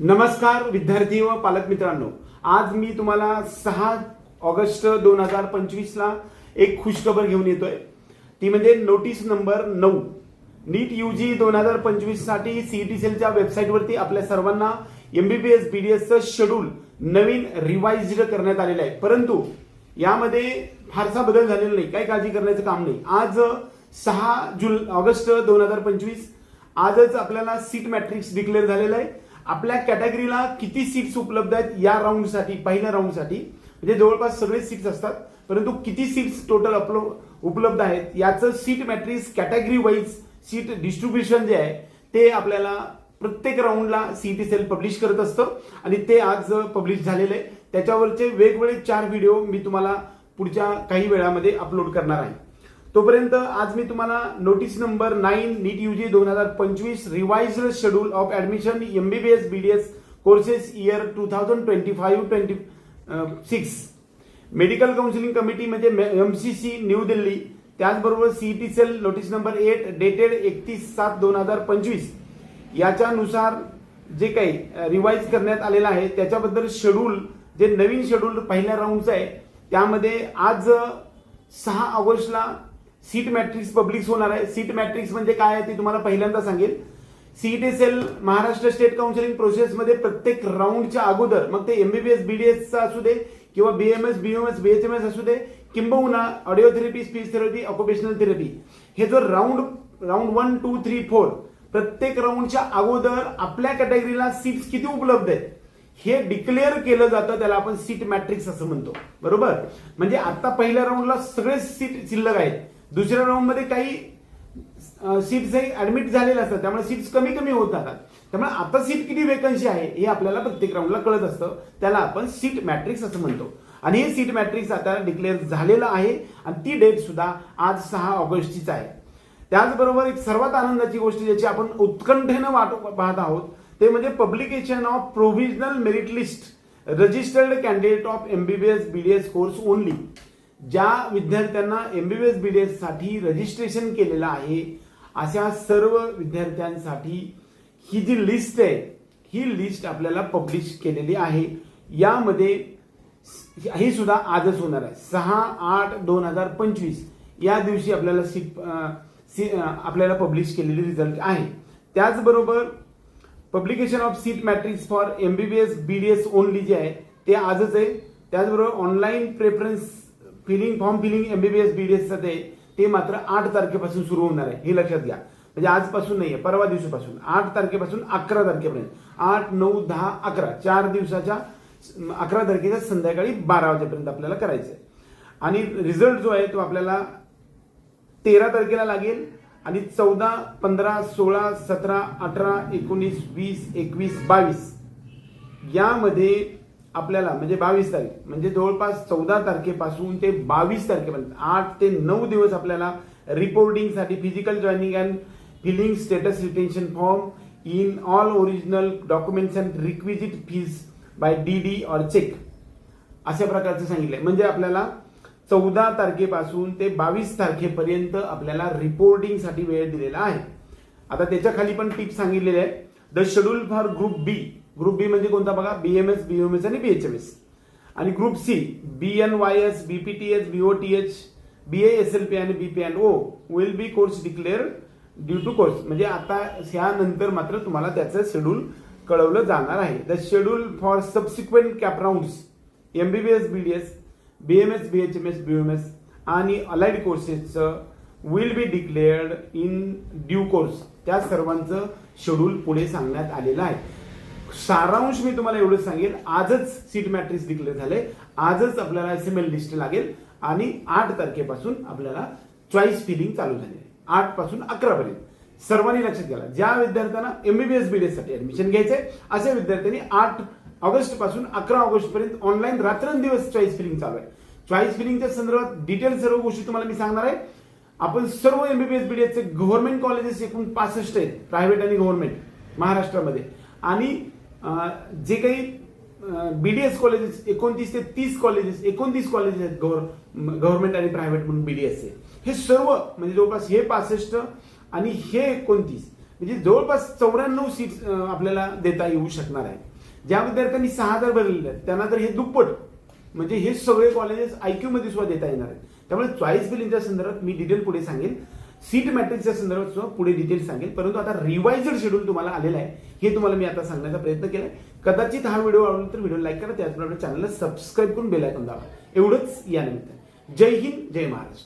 नमस्कार विद्यार्थी व पालक मित्रांनो. आज मी तुम्हाला सहा ऑगस्ट दोन हजार पंचवीस ला एक खुशखबर घेऊन येतोय. ती म्हणजे नोटीस नंबर नऊ. नीट युजी दोन हजार पंचवीससाठी सीईटी सेलच्या वेबसाईटवरती आपल्या सर्वांना एमबीबीएस बीडीएसचं शेड्यूल नवीन रिवाइज्ड करण्यात आलेलं आहे. परंतु यामध्ये फारसा बदल झालेला नाही. काही काळजी करण्याचं काम नाही. आज सहा जुल ऑगस्ट दोन हजार पंचवीस आजच आपल्याला सीट मॅट्रिक्स डिक्लेअर झालेलं आहे. आपल्या कॅटेगरीला किती सीट्स उपलब्ध आहेत या राऊंडसाठी पहिल्या राऊंडसाठी म्हणजे जवळपास सगळे सीट्स असतात परंतु किती सीट्स टोटल उपलब्ध आहेत? याचं seat matrix category wise seat distribution जे आहे ते आपल्याला प्रत्येक राऊंडला सीईटी सेल पब्लिश करत असतं आणि ते आज पब्लिश झालेले आहे. त्याच्यावरचे वेगवेगळे चार व्हिडिओ मी तुम्हाला पुढच्या काही वेळामध्ये अपलोड करणार आहे. तोपर्यंत आज मी तुम्हाला notice number nine NEET UG दोन हजार पंचवीस revise schedule of admission MBBS BDS courses year two thousand twenty five twenty six medical counselling committee म्हणजे एमसीसी न्यू दिल्ली त्याचबरोबर CET cell notice number eight dated एकतीस सात दोन हजार पंचवीस. याच्यानुसार जे काही uh, रिवाईज करण्यात आलेलं आहे त्याच्याबद्दल शेड्यूल जे नवीन शेड्यूल पहिल्या राऊंडचं आहे त्यामध्ये आज uh, सहा ऑगस्टला सीट मॅट्रिक्स पब्लिक होणार आहे. सीट मॅट्रिक्स म्हणजे काय आहे ते तुम्हाला पहिल्यांदा सांगेल. CET cell Maharashtra state counselling प्रोसेसमध्ये प्रत्येक राऊंडच्या अगोदर मग ते एमबीबीएस बीडीएसचा असू दे किंवा बीएमएस बीएमएस बीएचएमएस असू दे किंबहुना audio therapy speech therapy occupational therapy हे जो round round one two three four प्रत्येक राऊंडच्या अगोदर आपल्या कॅटेगरीला सीट्स किती उपलब्ध आहेत? हे डिक्लेअर केलं जातं त्याला आपण सीट मॅट्रिक्स असं म्हणतो. बरोबर? म्हणजे आता पहिल्या राऊंडला सगळे सीट शिल्लक आहेत. दुसऱ्या राऊंडमध्ये काही सीट्स ऍडमिट झालेले असतात. त्यामुळे सीट्स कमी कमी होत जातात. त्यामुळे आता सीट किती वेकन्सी आहे हे आपल्याला प्रत्येक राऊंडला कळत असतं. त्याला आपण सीट मॅट्रिक्स असं म्हणतो. आणि हे सीट मॅट्रिक्स आता डिक्लेअर झालेलं आहे. आणि ती डेट सुद्धा आज सहा ऑगस्टचीच आहे. त्याचबरोबर एक सर्वात आनंदाची गोष्ट ज्याची आपण उत्कंठेनं वाट पाहत आहोत ते म्हणजे publication of provisional merit list registered candidate of MBBS BDS course only ज्या विद्यार्थ्यांना एमबीबीएस बीडीएससाठी रजिस्ट्रेशन केलेलं आहे अशा सर्व विद्यार्थ्यांसाठी ही जी लिस्ट आहे ही लिस्ट आपल्याला पब्लिश केलेली आहे. यामध्ये ही सुद्धा आजच होणार आहे. सहा आठ दोन हजार पंचवीस या दिवशी आपल्याला सीट सी आपल्याला पब्लिश केलेली रिझल्ट आहे. त्याचबरोबर publication of seat matrix for MBBS BDS only जे आहे ते आजच आहे. त्याचबरोबर online preference filling form filling MBBS बीडीएसचं ते ते मात्र आठ तारखेपासून सुरू होणार आहे. हे लक्षात घ्या. म्हणजे आजपासून नाही आहे परवा दिवशीपासून. आठ तारखेपासून अकरा तारखेपर्यंत. आठ नऊ दहा अकरा. चार दिवसाच्या अकरा तारखेच्या संध्याकाळी बारा वाजेपर्यंत आपल्याला करायचं आहे. आणि रिझल्ट जो आहे तो आपल्याला तेरा तारखेला लागेल. आणि चौदा पंधरा सोळा सतरा अठरा एकोणीस वीस एकवीस बावीस यामध्ये आपल्याला म्हणजे बावीस तारीख म्हणजे जवळपास चौदा तारखेपासून ते बावीस तारखेपर्यंत आठ ते नऊ दिवस आपल्याला रिपोर्टिंगसाठी physical joining and filling status retention form in all original documents and requisite fees by D D or cheque अशा प्रकारचं सांगितलंय. म्हणजे आपल्याला चौदा तारखेपासून ते बावीस तारखेपर्यंत आपल्याला रिपोर्टिंगसाठी वेळ दिलेला आहे. आता त्याच्याखाली पण टिप्स सांगितलेले आहे the schedule for group B group B म्हणजे कोणता बघा? बीएमएस बीएमएस आणि बीएचएमएस आणि group C B N Y S BPTH BOTH B S L P आणि B P and O will be course declare due to course म्हणजे आता ह्यानंतर मात्र तुम्हाला त्याचं शेड्यूल कळवलं जाणार आहे. The schedule for subsequent CAP rounds MBBS BDS BMS BHMS BMS आणि allied कोर्सेसचं will be declared in due course त्या सर्वांचं शेड्यूल पुढे सांगण्यात आलेलं आहे. सारांश मी तुम्हाला एवढं सांगेल. आजच सीट मॅट्रिक्स डिक्लेअर झाले. आजच आपल्याला एस एम एल लिस्ट लागेल. आणि आठ तारखेपासून आपल्याला चॉईस फिलिंग चालू झाली आहे. आठपासून अकरा पर्यंत. सर्वांनी लक्षात घ्या. ज्या विद्यार्थ्यांना एमबीबीएस बीडीएससाठी ऍडमिशन घ्यायचंय अशा विद्यार्थ्यांनी आठ ऑगस्टपासून अकरा ऑगस्ट पर्यंत ऑनलाईन रात्रंदिवस चॉईस फिलिंग चालू आहे. चॉईस फिलिंगच्या संदर्भात डिटेल सर्व गोष्टी तुम्हाला मी सांगणार आहे. आपण सर्व एमबीबीएस बीडीएसचे गव्हर्नमेंट कॉलेजेस एकूण पासष्ट आहेत. प्रायव्हेट आणि गव्हर्नमेंट महाराष्ट्रामध्ये. आणि जे काही बीडीएस कॉलेजेस एकोणतीस ते तीस कॉलेजेस एकोणतीस कॉलेजेस आहेत गव्हर्नमेंट आणि प्रायव्हेट म्हणून बीडीएसचे हे सर्व म्हणजे जवळपास हे पासष्ट आणि हे एकोणतीस म्हणजे जवळपास चौऱ्याण्णव सीट आपल्याला देता येऊ शकणार आहे ज्या विद्यार्थ्यांनी सहा हजार भरलेले आहेत त्यांना तर हे दुप्पट म्हणजे हे सगळे कॉलेजेस आयक्यू मध्ये सुद्धा देता येणार आहेत. त्यामुळे चॉईस बिलिंगच्या संदर्भात मी डिटेल पुढे सांगेन. सीट मॅट्रिक्सच्या संदर्भात पुढे डिटेल सांगेल. परंतु आता रिवायझड शेड्यूल तुम्हाला आलेला आहे. हे तुम्हाला मी आता सांगण्याचा प्रयत्न केलाय. कदाचित हा व्हिडिओ आवडला तर व्हिडिओ लाईक करा. त्याचप्रमाणे चॅनलला सबस्क्राईब करून बेल आयकॉन दाबा. एवढंच या निमित्तानं जय हिंद जय महाराष्ट्र.